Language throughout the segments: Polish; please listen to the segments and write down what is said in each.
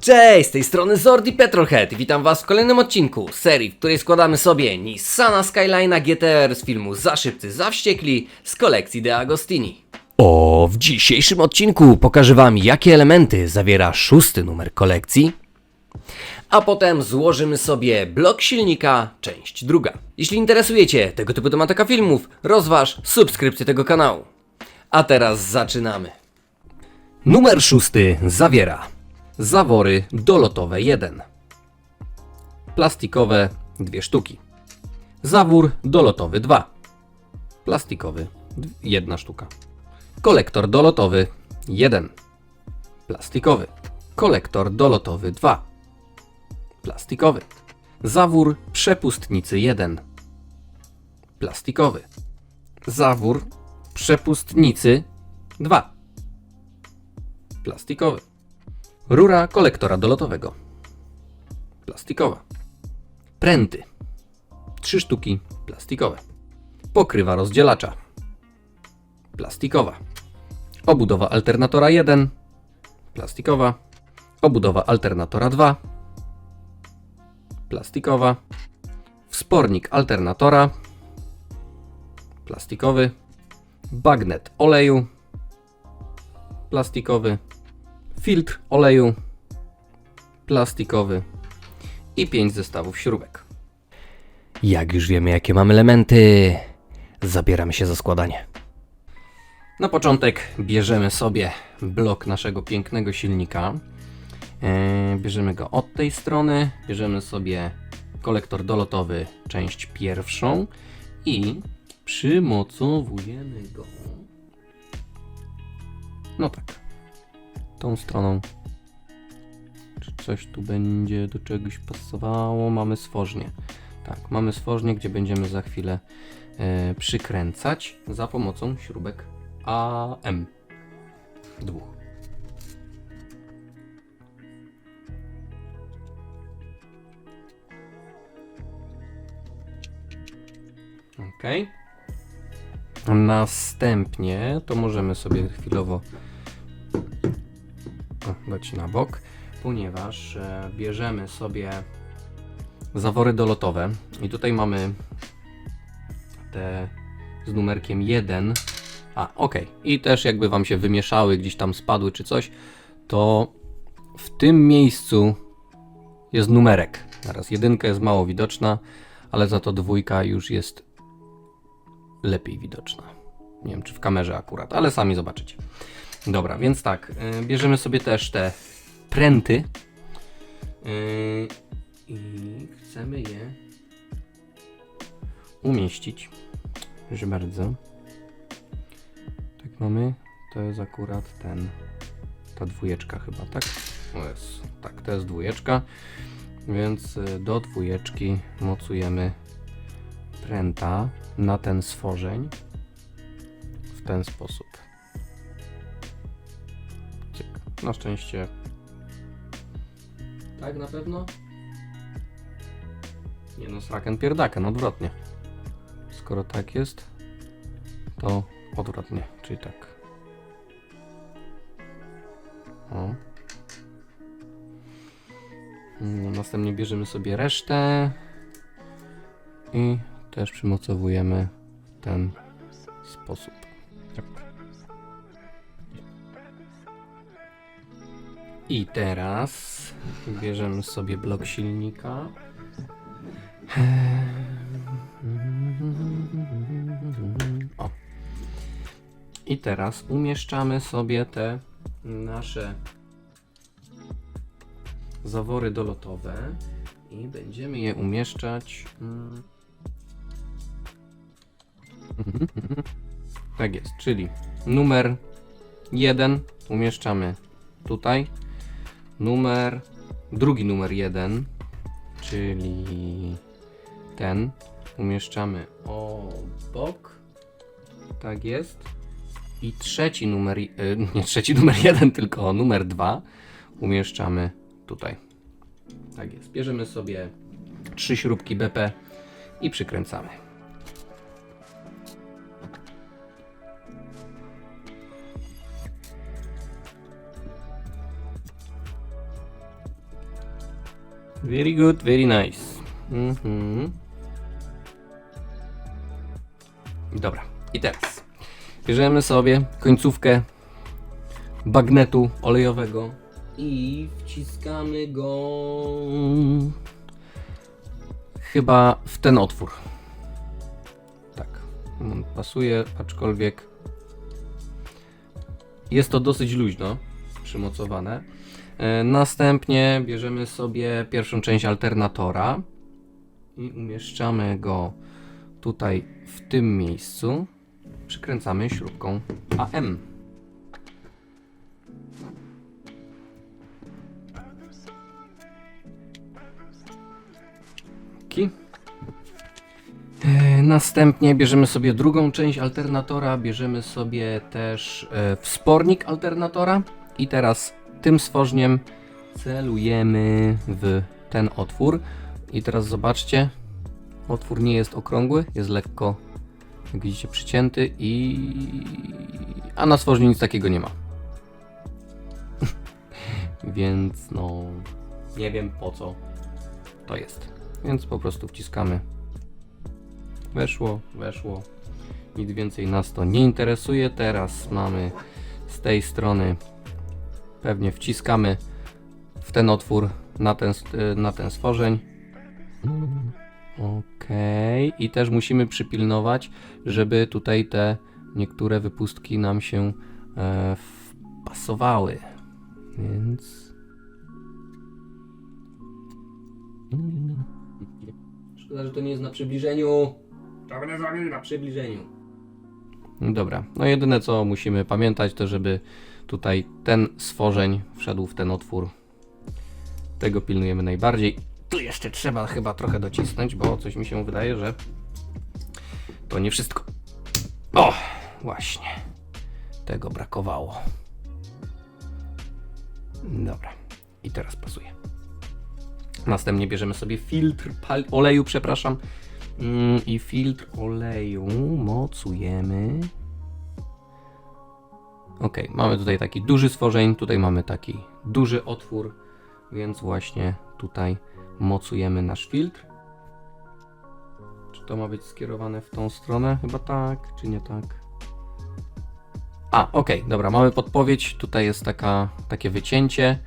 Cześć, z tej strony Zordi Petrolhead witam was w kolejnym odcinku serii, w której składamy sobie Nissana Skyline'a GTR z filmu Za szybcy, za wściekli z kolekcji De Agostini. O, w dzisiejszym odcinku pokażę wam jakie elementy zawiera szósty numer kolekcji, a potem złożymy sobie blok silnika, część druga. Jeśli interesujecie tego typu tematyka filmów, rozważ subskrypcję tego kanału. A teraz zaczynamy. Numer szósty zawiera zawory dolotowe 1, plastikowe 2 sztuki, zawór dolotowy 2, plastikowy 1 sztuka, kolektor dolotowy 1, plastikowy, kolektor dolotowy 2, plastikowy, zawór przepustnicy 1, plastikowy, zawór przepustnicy 2, plastikowy. Rura kolektora dolotowego. Plastikowa. Pręty. Trzy sztuki plastikowe. Pokrywa rozdzielacza. Plastikowa. Obudowa alternatora 1. Plastikowa. Obudowa alternatora 2. Plastikowa. Wspornik alternatora. Plastikowy. Bagnet oleju. Plastikowy filtr oleju plastikowy i 5 zestawów śrubek. Jak już wiemy, jakie mamy elementy, zabieramy się za składanie. Na początek bierzemy sobie blok naszego pięknego silnika. E, Bierzemy go od tej strony, bierzemy sobie kolektor dolotowy, część pierwszą i przymocowujemy go. No tak, tą stroną. Czy coś tu będzie do czegoś pasowało? Mamy stworznie. Tak, mamy stworznie, gdzie będziemy za chwilę e, przykręcać za pomocą śrubek AM. Dwóch. Ok. Następnie to możemy sobie chwilowo dać na bok, ponieważ e, bierzemy sobie zawory dolotowe i tutaj mamy te z numerkiem 1. A, ok. I też jakby Wam się wymieszały, gdzieś tam spadły czy coś, to w tym miejscu jest numerek. Teraz jedynka jest mało widoczna, ale za to dwójka już jest lepiej widoczna. Nie wiem, czy w kamerze akurat, ale sami zobaczycie. Dobra, więc tak, y, bierzemy sobie też te pręty y, i chcemy je umieścić. Proszę bardzo. Tak mamy, to jest akurat ten, ta dwójeczka chyba, tak? O jest, tak, to jest dwójeczka, więc y, do dwójeczki mocujemy pręta na ten stworzeń w ten sposób. Na szczęście. Tak na pewno? Nie no, sraken pierdaken, odwrotnie. Skoro tak jest, to odwrotnie, czyli tak. O. No, następnie bierzemy sobie resztę i też przymocowujemy w ten sposób. Tak. I teraz bierzemy sobie blok silnika. O. I teraz umieszczamy sobie te nasze zawory dolotowe i będziemy je umieszczać. mm, Tak jest, czyli numer 1 umieszczamy tutaj. Numer, drugi numer 1, czyli ten, umieszczamy obok. Tak jest. I trzeci numer, y, nie trzeci numer 1, tylko numer 2 umieszczamy tutaj. Tak jest. Bierzemy sobie trzy śrubki BP i przykręcamy. Very good, very nice. Mhm. Dobra, i teraz bierzemy sobie końcówkę bagnetu olejowego i wciskamy go chyba w ten otwór. Tak, mm, pasuje, aczkolwiek jest to dosyć luźno przymocowane. E, Następnie bierzemy sobie pierwszą część alternatora i umieszczamy go tutaj w tym miejscu. Przykręcamy śrubką AM. Ki. E, Następnie bierzemy sobie drugą część alternatora, bierzemy sobie też e, wspornik alternatora i teraz tym stworzniem celujemy w ten otwór. I teraz zobaczcie, otwór nie jest okrągły, jest lekko, jak widzicie, przycięty i... a na stworzniu nic takiego nie ma. Więc no, nie wiem po co to jest. Więc po prostu wciskamy. Weszło, weszło. Nic więcej nas to nie interesuje. Teraz mamy z tej strony pewnie wciskamy w ten otwór na ten, na ten stworzeń. Okej. I też musimy przypilnować, żeby tutaj te niektóre wypustki nam się e, wpasowały. Więc. Szkoda, że to nie jest na przybliżeniu. To będę zrobił na przybliżeniu. Dobra, no jedyne co musimy pamiętać to, żeby tutaj ten stworzeń wszedł w ten otwór. Tego pilnujemy najbardziej. Tu jeszcze trzeba chyba trochę docisnąć, bo coś mi się wydaje, że to nie wszystko. O, właśnie. Tego brakowało. Dobra. I teraz pasuje. Następnie bierzemy sobie filtr oleju, przepraszam. Mm, I filtr oleju mocujemy. Ok, mamy tutaj taki duży stworzeń, tutaj mamy taki duży otwór, więc właśnie tutaj mocujemy nasz filtr. Czy to ma być skierowane w tą stronę? Chyba tak, czy nie tak? A, ok, dobra, mamy podpowiedź. Tutaj jest taka, takie wycięcie.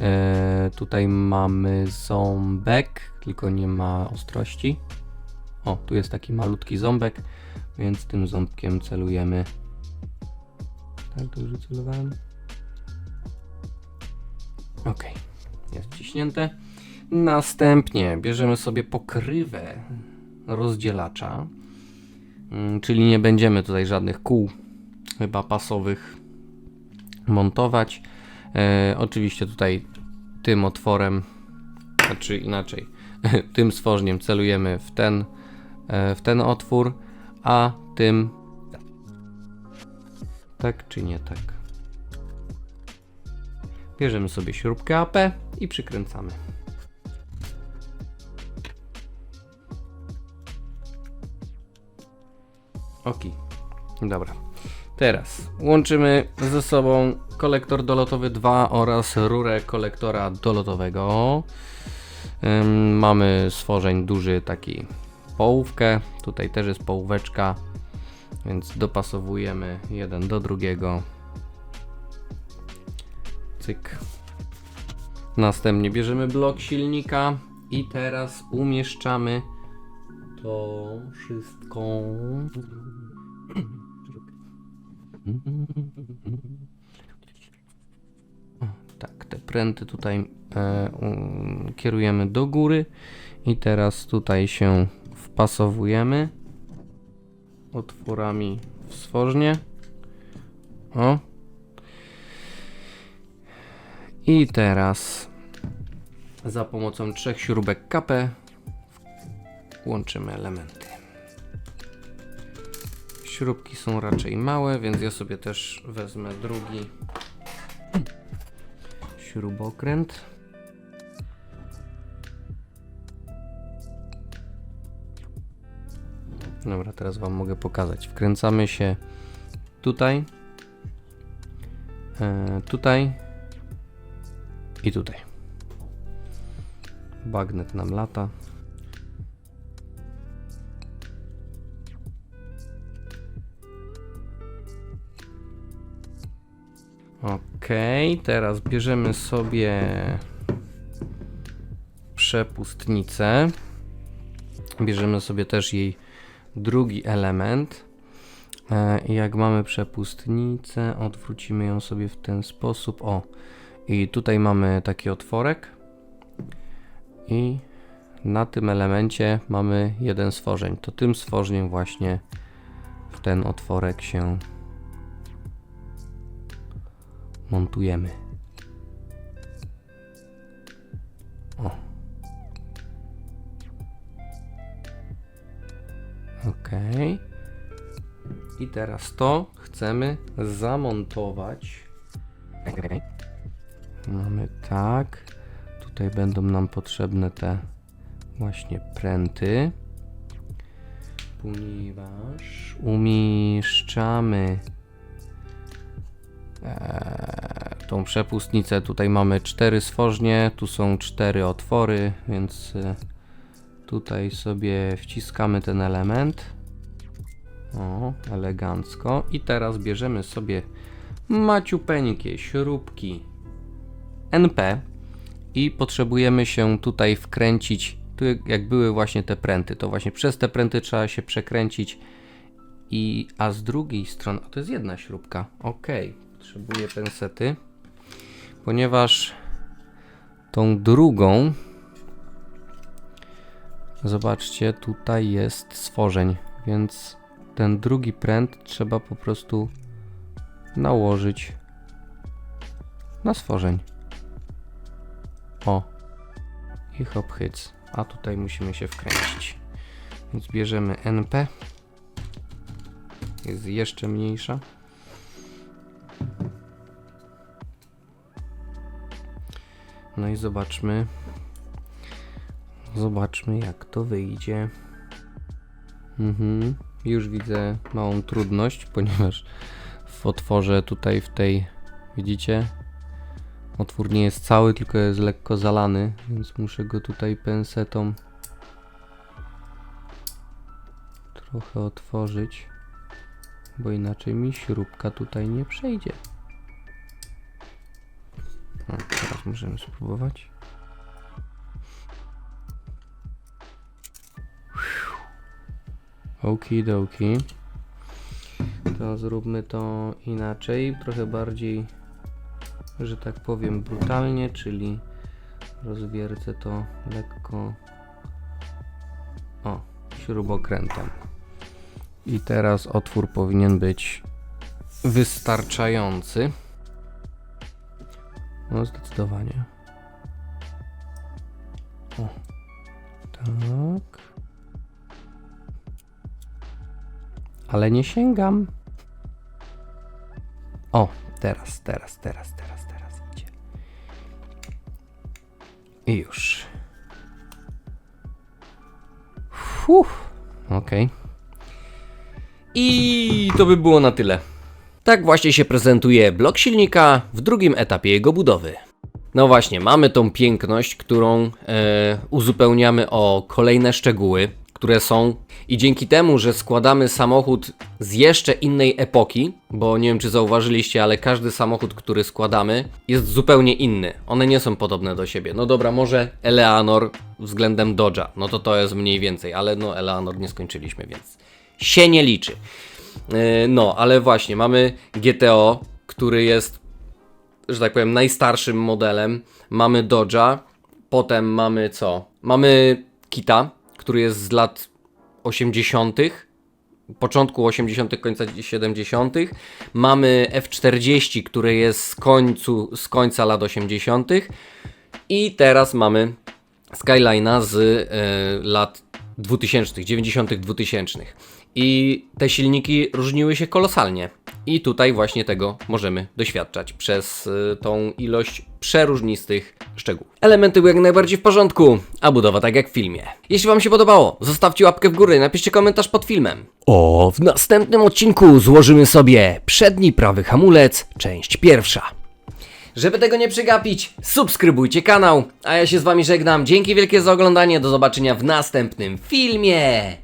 E, tutaj mamy ząbek, tylko nie ma ostrości. O, tu jest taki malutki ząbek, więc tym ząbkiem celujemy. Tak, dobrze celowałem. Ok, jest wciśnięte. Następnie bierzemy sobie pokrywę rozdzielacza, Mm, czyli nie będziemy tutaj żadnych kół chyba pasowych montować. E, oczywiście tutaj tym otworem, znaczy inaczej, tym stworzeniem celujemy w ten, e, w ten otwór, a tym tak czy nie tak. Bierzemy sobie śrubkę AP i przykręcamy. Ok, dobra. Teraz łączymy ze sobą kolektor dolotowy 2 oraz rurę kolektora dolotowego. Ym, mamy stworzeń duży taki połówkę. Tutaj też jest połóweczka, więc dopasowujemy jeden do drugiego. Cyk. Następnie bierzemy blok silnika i teraz umieszczamy to wszystko. Tak, te pręty tutaj e, um, kierujemy do góry i teraz tutaj się wpasowujemy otworami w stworznie. O. I teraz za pomocą trzech śrubek KP łączymy elementy. Śrubki są raczej małe, więc ja sobie też wezmę drugi śrubokręt. Dobra, teraz Wam mogę pokazać. Wkręcamy się tutaj, e, tutaj i tutaj. bagnet nam lata. Okej, teraz bierzemy sobie przepustnicę. Bierzemy sobie też jej drugi element. E, jak mamy przepustnicę, odwrócimy ją sobie w ten sposób. O, i tutaj mamy taki otworek. I na tym elemencie mamy jeden stworzeń. To tym stworzeniem właśnie w ten otworek się montujemy. Okej. I teraz to chcemy zamontować. Mamy tak. Tutaj będą nam potrzebne te właśnie pręty. Ponieważ umieszczamy Eee, tą przepustnicę. Tutaj mamy cztery stworznie, tu są cztery otwory, więc e, tutaj sobie wciskamy ten element. O, elegancko. I teraz bierzemy sobie maciupeńkie śrubki NP i potrzebujemy się tutaj wkręcić. Tu jak były właśnie te pręty, to właśnie przez te pręty trzeba się przekręcić. I, a z drugiej strony, to jest jedna śrubka. Ok, potrzebuję pensety, ponieważ tą drugą, zobaczcie, tutaj jest stworzeń, więc ten drugi pręt trzeba po prostu nałożyć na stworzeń. O, i hop hyc, a tutaj musimy się wkręcić. Więc bierzemy NP, jest jeszcze mniejsza. No i zobaczmy. Zobaczmy jak to wyjdzie. Mhm. Już widzę małą trudność, ponieważ w otworze tutaj w tej widzicie otwór nie jest cały, tylko jest lekko zalany, więc muszę go tutaj pensetą trochę otworzyć, bo inaczej mi śrubka tutaj nie przejdzie. O, teraz możemy spróbować. Okidoki. To zróbmy to inaczej, trochę bardziej, że tak powiem, brutalnie, czyli rozwiercę to lekko o, śrubokrętem. I teraz otwór powinien być wystarczający. No zdecydowanie. O. Tak. Ale nie sięgam. O, teraz, teraz, teraz, teraz, teraz idzie. I już. Fuh. Okej. I to by było na tyle. Tak właśnie się prezentuje blok silnika w drugim etapie jego budowy. No właśnie, mamy tą piękność, którą e, uzupełniamy o kolejne szczegóły, które są. I dzięki temu, że składamy samochód z jeszcze innej epoki, bo nie wiem czy zauważyliście, ale każdy samochód, który składamy, jest zupełnie inny. One nie są podobne do siebie. No dobra, może Eleanor względem Dodge'a, no to to jest mniej więcej, ale no Eleanor nie skończyliśmy, więc się nie liczy. E, No, ale właśnie, mamy GTO, który jest, że tak powiem, najstarszym modelem. Mamy Dodge'a, potem mamy co? Mamy Kita, który jest z lat 80., początku 80., końca 70. Mamy F40, który jest z, końcu, z końca lat 80. I teraz mamy Skyline'a z e, lat 2000, 90., 2000. I te silniki różniły się kolosalnie. I tutaj właśnie tego możemy doświadczać przez y, tą ilość przeróżnistych szczegółów. Elementy były jak najbardziej w porządku, a budowa tak jak w filmie. Jeśli Wam się podobało, zostawcie łapkę w górę napiszcie komentarz pod filmem. O, w następnym odcinku złożymy sobie przedni prawy hamulec, część pierwsza. Żeby tego nie przegapić, subskrybujcie kanał, a ja się z wami żegnam. Dzięki wielkie za oglądanie, do zobaczenia w następnym filmie.